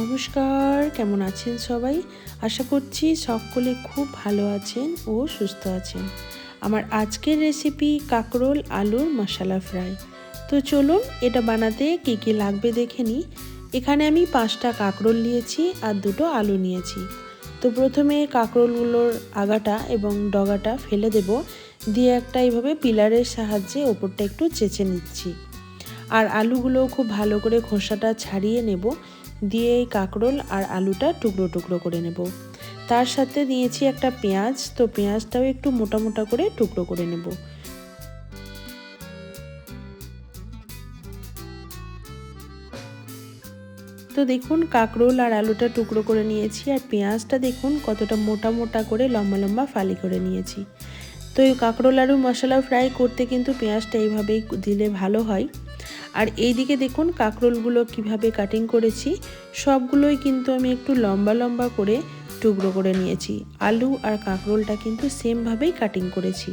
নমস্কার, কেমন আছেন সবাই? আশা করছি সকলে খুব ভালো আছেন ও সুস্থ আছেন। আমার আজকের রেসিপি কাকরোল আলুর মশলা ফ্রাই তো চলুন, এটা বানাতে কী কী লাগবে দেখে নিই। এখানে আমি পাঁচটা কাকরোল নিয়েছি আর দুটো আলু নিয়েছি। তো প্রথমে কাকরোলগুলোর আগাটা এবং ডগাটা ফেলে দেব। দিয়ে একটা এইভাবে পিলারের সাহায্যে ওপরটা একটু চেঁচে নিচ্ছি। আর আলুগুলো খুব ভালো করে খোসাটা ছাড়িয়ে নেব। দিয়ে এই কাঁকরোল আর আলুটা টুকরো টুকরো করে নেব। তার সাথে নিয়েছি একটা পেঁয়াজ, তো পেঁয়াজটাও একটু মোটা মোটা করে টুকরো করে নেব। তো দেখুন, কাঁকরোল আর আলুটা টুকরো করে নিয়েছি, আর পেঁয়াজটা দেখুন কতটা মোটা মোটা করে লম্বা লম্বা ফালি করে নিয়েছি। তো এই কাঁকরোল আলু মশলা ফ্রাই করতে কিন্তু পেঁয়াজটা এইভাবেই দিলে ভালো হয়। আর এই দিকে দেখুন কাঁকরোলগুলো কীভাবে কাটিং করেছি, সবগুলোই কিন্তু আমি একটু লম্বা লম্বা করে টুকরো করে নিয়েছি। আলু আর কাঁকরোলটা কিন্তু সেমভাবেই কাটিং করেছি।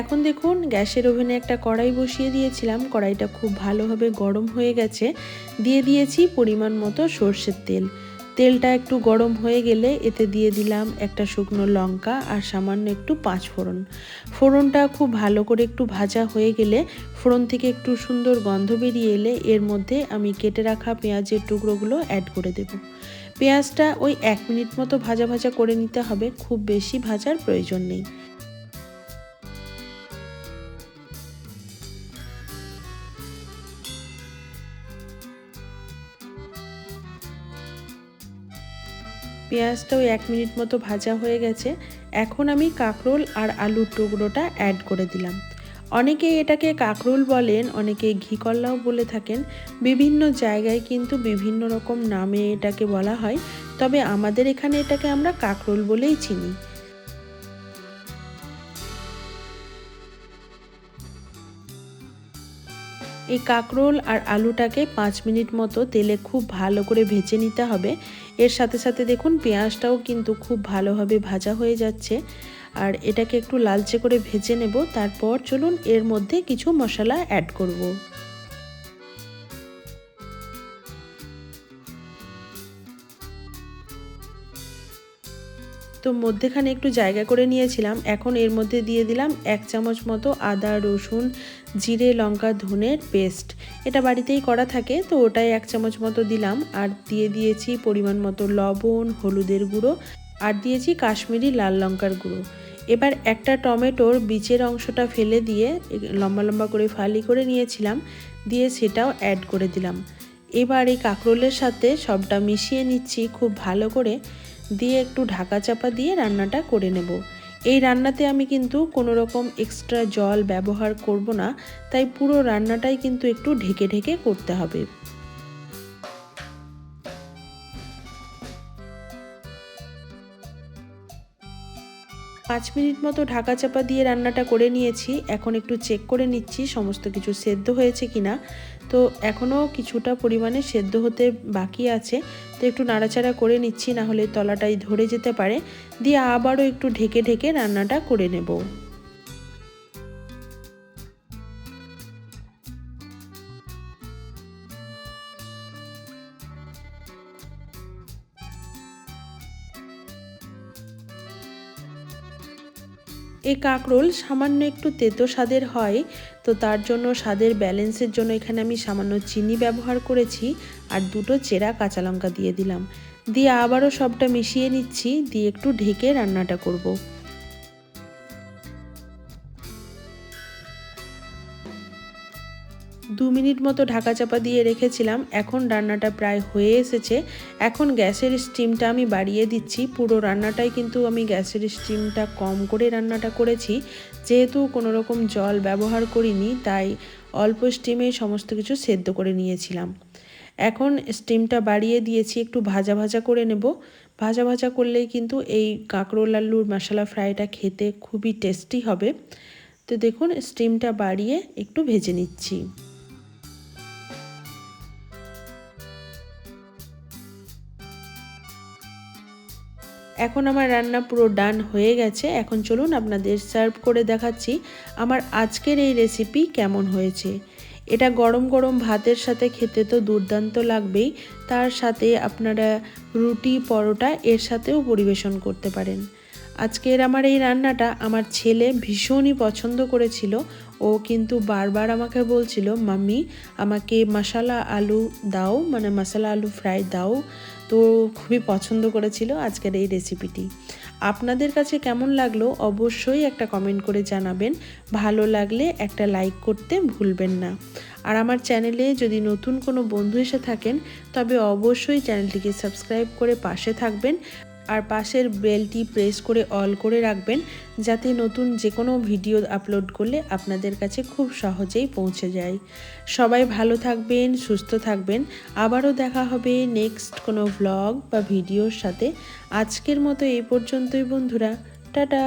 এখন দেখুন, গ্যাসের ওভেনে একটা কড়াই বসিয়ে দিয়েছিলাম। কড়াইটা খুব ভালোভাবে গরম হয়ে গেছে। দিয়ে দিয়েছি পরিমাণ মতো সর্ষের তেল। তেলটা একটু গরম হয়ে গেলে এতে দিয়ে দিলাম একটা শুকনো লঙ্কা আর সামান্য একটু পাঁচ ফোড়ন। ফোড়নটা খুব ভালো করে একটু ভাজা হয়ে গেলে ফোড়ন থেকে একটু সুন্দর গন্ধ বেরিয়ে এলে এর মধ্যে আমি কেটে রাখা পেঁয়াজের টুকরোগুলো অ্যাড করে দেব। পেঁয়াজটা ওই এক মিনিট মতো ভাজা ভাজা করে নিতে হবে, খুব বেশি ভাজার প্রয়োজন নেই। পেঁয়াজটাও এক মিনিট মতো ভাজা হয়ে গেছে, এখন আমি কাঁকরোল আর আলুর টুকরোটা অ্যাড করে দিলাম। অনেকে এটাকে কাঁকরোল বলেন, অনেকে ঘি কল্লাও বলে থাকেন। বিভিন্ন জায়গায় কিন্তু বিভিন্ন রকম নামে এটাকে বলা হয়, তবে আমাদের এখানে এটাকে আমরা কাঁকরোল বলেই চিনি। এই কাঁকরোল আর আলুটাকে পাঁচ মিনিট মতো তেলে খুব ভালো করে ভেজে নিতে হবে। এর সাথে সাথে দেখুন পেঁয়াজটাও কিন্তু খুব ভালোভাবে ভাজা হয়ে যাচ্ছে আর এটাকে একটু লালচে করে ভেজে নেব, তারপর চলুন এর মধ্যে কিছু মশলা অ্যাড করব। তো মধ্যেখানে একটু জায়গা করে নিয়েছিলাম, এখন এর মধ্যে দিয়ে দিলাম এক চামচ মতো আদা, রসুন জিরে, লঙ্কা ধনের পেস্ট এটা বাড়িতেই করা থাকে, তো ওটাই এক চামচ মতো দিলাম। আর দিয়ে দিয়েছি পরিমাণ মতো লবণ, হলুদের গুঁড়ো, আর দিয়েছি কাশ্মীরি লাল লঙ্কার গুঁড়ো। এবার একটা টমেটোর বিচের অংশটা ফেলে দিয়ে লম্বা লম্বা করে ফালি করে নিয়েছিলাম, দিয়ে সেটাও অ্যাড করে দিলাম। এবার এই কাঁকরোলের সাথে সবটা মিশিয়ে নিচ্ছি খুব ভালো করে। দিয়ে একটু ঢাকা চাপা দিয়ে রান্নাটা করে নেব। এই রান্নাতে আমি কিন্তু কোনো রকম এক্সট্রা জল ব্যবহার করব না, তাই পুরো রান্নাটাই কিন্তু একটু ঢেকে ঢেকে করতে হবে। পাঁচ মিনিট মতো ঢাকা চাপা দিয়ে রান্নাটা করে নিয়েছি, এখন একটু চেক করে নিচ্ছি সমস্ত কিছু সেদ্ধ হয়েছে কিনা। তো এখনও কিছুটা পরিমাণে সেদ্ধ হতে বাকি আছে তো একটু নাড়াচাড়া করে নিচ্ছি না হলে তলাটাই ধরে যেতে পারে। দিয়ে আবারও একটু ঢেকে ঢেকে রান্নাটা করে নেব। এই কাঁকরোল সামান্য একটু তেতো স্বাদের হয়, তো তার জন্য স্বাদের ব্যালেন্সের জন্য এখানে আমি সামান্য চিনি ব্যবহার করেছি আর দুটো চেরা কাঁচা লঙ্কা দিয়ে দিলাম। দিয়ে আবারও সবটা মিশিয়ে নিচ্ছি, দিয়ে একটু ঢেকে রান্নাটা করব। দু মিনিট মতো ঢাকা চাপা দিয়ে রেখেছিলাম। এখন রান্নাটা প্রায় হয়ে এসেছে। এখন গ্যাসের স্টিমটা আমি বাড়িয়ে দিচ্ছি। পুরো রান্নাটাই কিন্তু আমি গ্যাসের স্টিমটা কম করে রান্নাটা করেছি। যেহেতু কোনো রকম জল ব্যবহার করিনি, তাই অল্প স্টিমে সমস্ত কিছু সেদ্ধ করে নিয়েছিলাম। এখন স্টিমটা বাড়িয়ে দিয়েছি, একটু ভাজা ভাজা করে নেব। ভাজা ভাজা করলেই কিন্তু এই কাঁকরোল আলুর মশলা ফ্রাইটা খেতে খুবই টেস্টি হবে। তো দেখুন, স্টিমটা বাড়িয়ে একটু ভেজে নিচ্ছি। এখন আমার রান্না পুরো ডান হয়ে গেছে। এখন চলুন আপনাদের সার্ভ করে দেখাচ্ছি আমার আজকের এই রেসিপি কেমন হয়েছে। এটা গরম গরম ভাতের সাথে খেতে তো দুর্দান্ত লাগবেই। তার সাথে আপনারা রুটি, পরোটা এর সাথেও পরিবেশন করতে পারেন। আজকের আমার এই রান্নাটা আমার ছেলে ভীষণই পছন্দ করেছিল। ও কিন্তু বারবার আমাকে বলছিল, মাম্মি, আমাকে মশালা আলু দাও মানে মশলা আলু ফ্রাই দাও। তো খুবই পছন্দ করেছিল আজকের এই রেসিপিটি আপনাদের কাছে কেমন লাগল অবশ্যই একটা কমেন্ট করে জানাবেন। ভালো লাগলে একটা লাইক করতে ভুলবেন না। আর আমার চ্যানেলে যদি নতুন কোনো বন্ধু এসে থাকেন, তবে অবশ্যই চ্যানেলটিকে সাবস্ক্রাইব করে পাশে থাকবেন। আর পাশের বেলটি প্রেস করে অল করে রাখবেন যাতে নতুন যে কোনো ভিডিও আপলোড করলে আপনাদের কাছে খুব সহজেই পৌঁছে যায়। সবাই ভালো থাকবেন, সুস্থ থাকবেন। আবারও দেখা হবে নেক্সট কোনো ভ্লগ বা ভিডিওর সাথে। আজকের মতো এই পর্যন্তই বন্ধুরা। টাটা!